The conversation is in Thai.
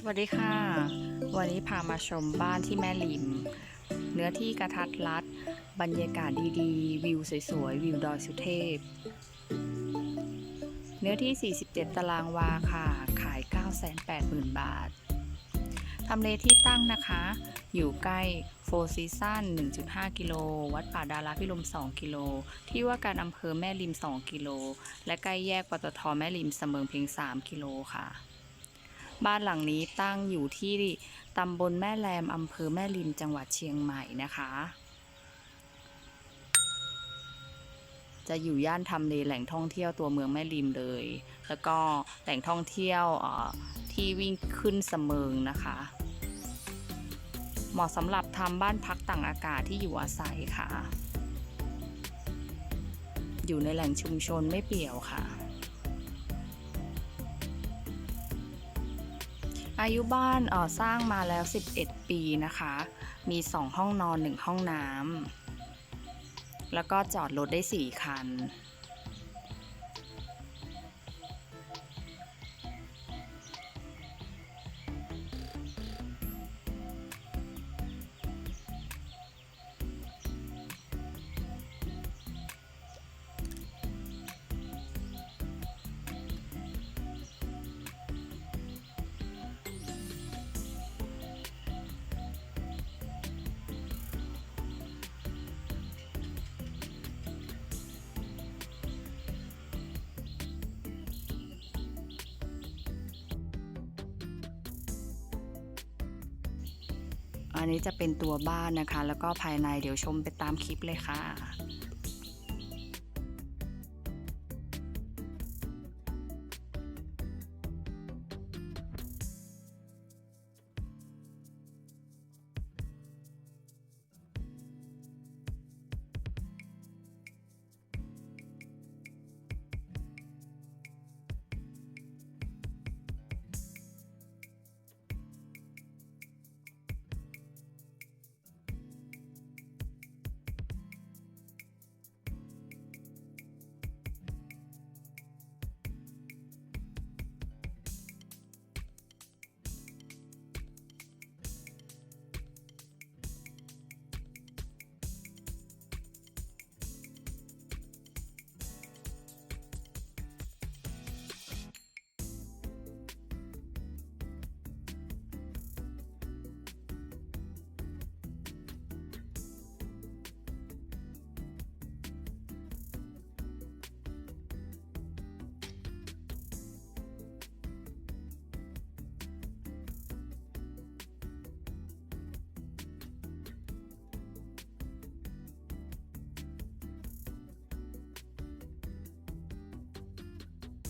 สวัสดีค่ะ วันนี้พามาชมบ้านที่แม่ริม เนื้อที่กระทัดรัด บรรยากาศดีๆ วิวสวยๆ วิวดอยสุเทพ เนื้อที่ 47 ตารางวาค่ะ ขาย 980,000 บาท ทำเลที่ตั้งนะคะ อยู่ใกล้โฟร์ซีซัน1.5 กิโล วัดป่าดาราพิรม2 กิโล ที่ว่าการอำเภอแม่ริม 2 กิโล และใกล้แยกปตทแม่ริมเสมิงเพียง 3 กิโลค่ะ บ้านหลังนี้ตั้งอยู่ที่ตำบลแม่แรมอำเภอแม่ริมจังหวัดเชียงใหม่นะคะ จะอยู่ย่านทำเลแหล่งท่องเที่ยวตัวเมืองแม่ริมเลย แล้วก็แหล่งท่องเที่ยวที่วิ่งขึ้นเสมิงนะคะ เหมาะสำหรับทำบ้านพักต่างอากาศที่อยู่อาศัยค่ะ อยู่ในแหล่งชุมชนไม่เปี่ยวค่ะ อายุบ้านอ่อสร้างมาแล้ว 11 ปีนะคะ มี 2 ห้องนอน 1 ห้องน้ำแล้วก็จอดรถได้ 4 คัน อันนี้จะเป็นตัวบ้านนะคะ แล้วก็ภายในเดี๋ยวชมไปตามคลิปเลยค่ะ